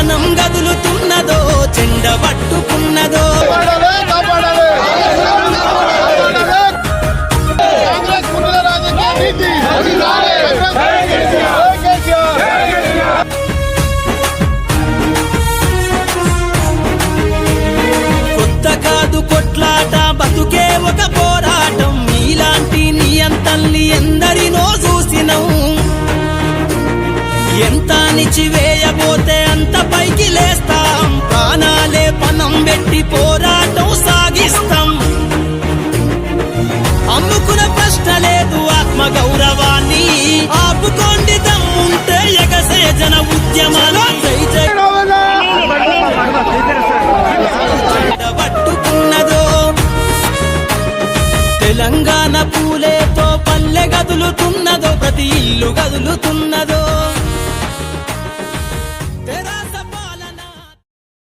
చలనం గదులుతున్నదో చెండ పట్టుకున్నదో. కొత్త కాదు కొట్లాట బతుకే ఒక పోరాటం. నీలాంటి నీ ఎందరినో చూసినం. ఎంత నిచివే పోతే అంత పైకి లేస్తాం. ప్రాణాలే పనం పెట్టి పోరాటం సాగిస్తాం. అమ్ముకున్న ప్రశ్న లేదు ఆత్మ గౌరవాన్ని ఆపుకోండి దమ్ముంటే ఎగసే జన ఉద్యమాలు. జై జై. పట్టుకున్నదో తెలంగాణ పూలేతో పల్లె గదులుతున్నదో ప్రతి ఇల్లు గదులుతున్నదో